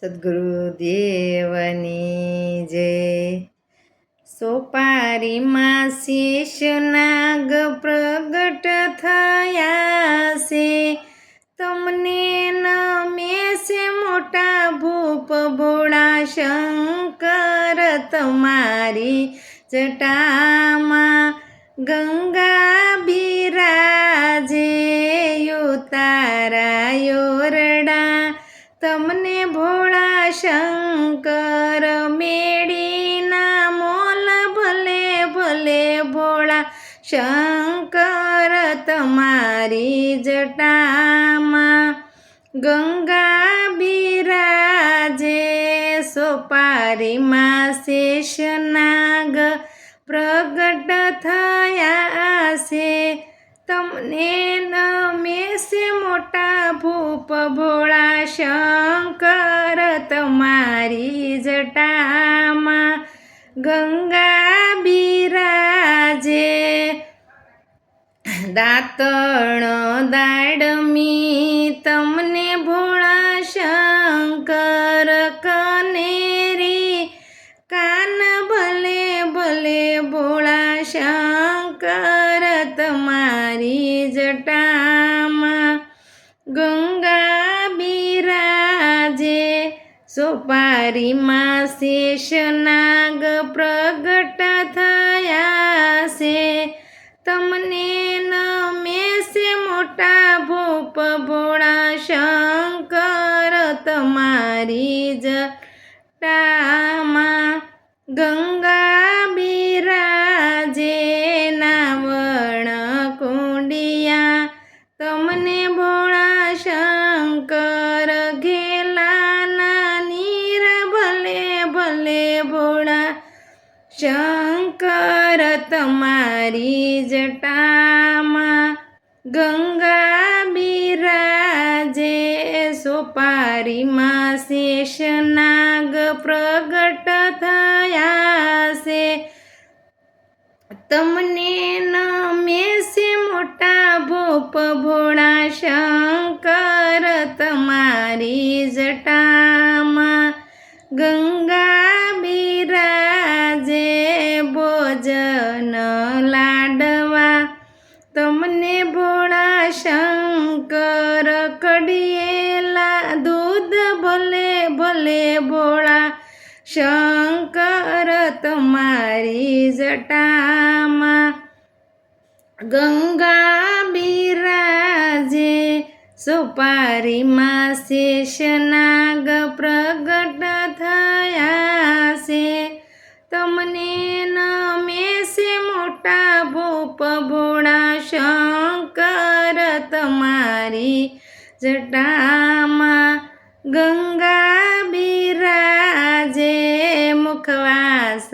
સદગુરુદેવની જય. સોપારીમાં શેષ નાગ પ્રગટ થયા છે. તમને નમે છે મોટા ભૂપ ભોળા શંકર તમારી જટામાં ગંગા બિરાજે. તારા યોરડા તમને ભોળા શંકર મેળીના મોલ ભલે ભલે ભોળા શંકર તમારી જટામાં ગંગા બિરાજે સોપારીમાં શેષનાગ પ્રગટ થયા છે તમને નમે છે મોટા ભૂપ ભોળા શંકર તમારી જટામાં ગંગા બિરાજે. દાતણ દાડમી તમને ભોળા શંકર કનેરી. કાન ભલે ભલે ભોળા શંકર તમારી જટામાં ગંગા બિરાજે સોપારીમાં શેષનાગ પ્રગટ થયા છે. તમને નમે છે મોટા ભૂપ ભોળા શંકર, તમારી જટામાં ગંગા શંકર તમારી જટામાં ગંગા બિરાજે સોપારીમાં શેષનાગ પ્રગટ થયા છે. તમને નમે છે મોટા ભોપ ભોળા કડિયેલા દૂધ ભલે ભલે ભોળા, શંકર તમારી જટામાં. ગંગા બિરાજે, સોપારીમાં શેષનાગ પ્રગટ થયા છે. તમને નમે છે મોટા ભૂપ ભોળા, શંકર તમારી જટામાં. ગંગા બિરાજે મુખવાસ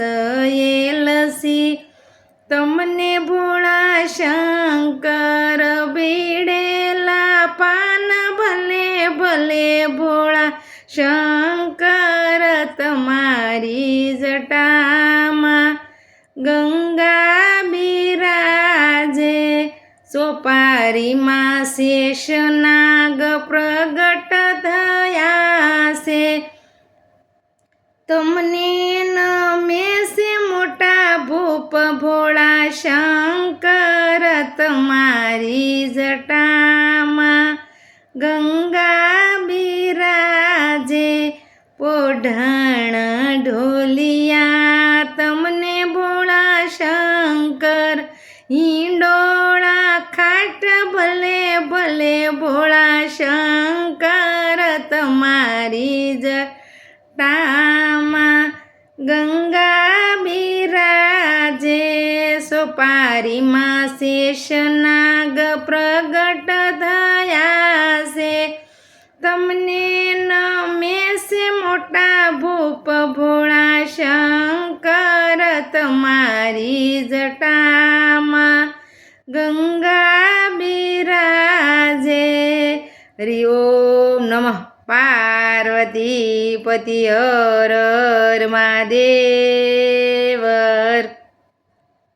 લસી. તમને ભોળા શંકર બીડેલા પાન ભલે ભલે ભોળા. શંકર તમારી જટામાં. ગંગા બિરાજે સોપારીમાં શેષનાગ પ્રગટ તમને નમે છે મોટા ભૂપ ભોળા શંકર તમારી જટામાં. ગંગા બિરાજે પોઢાણ ઢોલિયા. તમને ભોળા શંકર હિંડોળા ખાટ ભલે ભલે ભોળા શંકર તમારી જટામાં ગંગા બિરાજે સોપારીમાં શેષનાગ પ્રગટ થયા છે. તમને નમે છે મોટા ભૂપ ભોળા શંકર તમારી જટામાં. ગંગા બિરાજે, હરિ ઓમ નમઃ. પાર્વતી પતિ હર મહાદેવ.